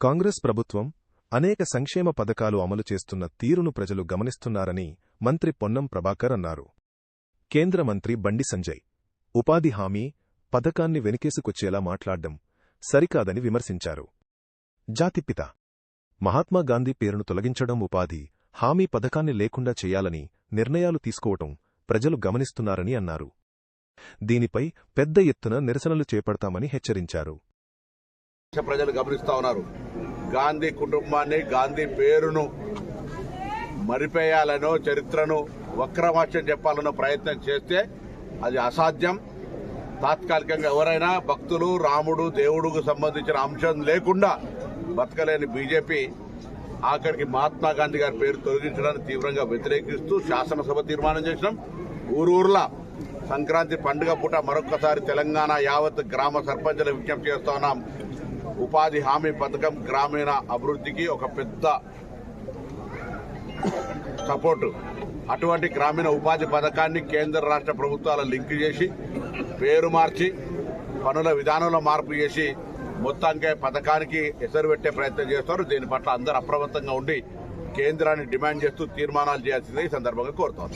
కాంగ్రెస్ ప్రభుత్వం అనేక సంక్షేమ పథకాలు అమలు చేస్తున్న తీరును ప్రజలు గమనిస్తున్నారని మంత్రి పొన్నం ప్రభాకర్ అన్నారు. కేంద్ర మంత్రి బండి సంజయ్ ఉపాధి హామీ పథకాన్ని వెనుకేసుకొచ్చేలా మాట్లాడడం సరికాదని విమర్శించారు. జాతిపిత మహాత్మాగాంధీ పేరును తొలగించడం ఉపాధి హామీ పథకాన్ని లేకుండా చేయాలని నిర్ణయాలు తీసుకోవటం ప్రజలు గమనిస్తున్నారని అన్నారు. దీనిపై పెద్ద ఎత్తున నిరసనలు చేపడతామని హెచ్చరించారు. ప్రజలు గమనిస్తా ఉన్నారు. గాంధీ కుటుంబాన్ని గాంధీ పేరును మరిపేయాలనో చరిత్రను వక్రవాక్యం చెప్పాలనో ప్రయత్నం చేస్తే అది అసాధ్యం. తాత్కాలికంగా ఎవరైనా భక్తులు రాముడు దేవుడుకు సంబంధించిన అంశం లేకుండా బతకలేని బీజేపీ ఆఖరికి మహాత్మా గాంధీ గారి పేరు తొలగించడానికి తీవ్రంగా వ్యతిరేకిస్తూ శాసనసభ తీర్మానం చేసినాం. ఊరూర్ల సంక్రాంతి పండుగ పూట మరొక్కసారి తెలంగాణ యావత్ గ్రామ సర్పంచుల విజ్ఞప్తి చేస్తా ఉన్నాం. ఉపాధి హామీ పథకం గ్రామీణ అభివృద్ధికి ఒక పెద్ద సపోర్టు. అటువంటి గ్రామీణ ఉపాధి పథకాన్ని కేంద్ర రాష్ట్ర ప్రభుత్వాల లింక్ చేసి పేరు మార్చి పనుల విధానంలో మార్పు చేసి మొత్తానికి పథకానికి ఎసరు పెట్టే ప్రయత్నం చేస్తారు. దీని పట్ల అందరూ అప్రమత్తంగా ఉండి కేంద్రాన్ని డిమాండ్ చేస్తూ తీర్మానాలు చేయాల్సిందే ఈ సందర్భంగా కోరుతారు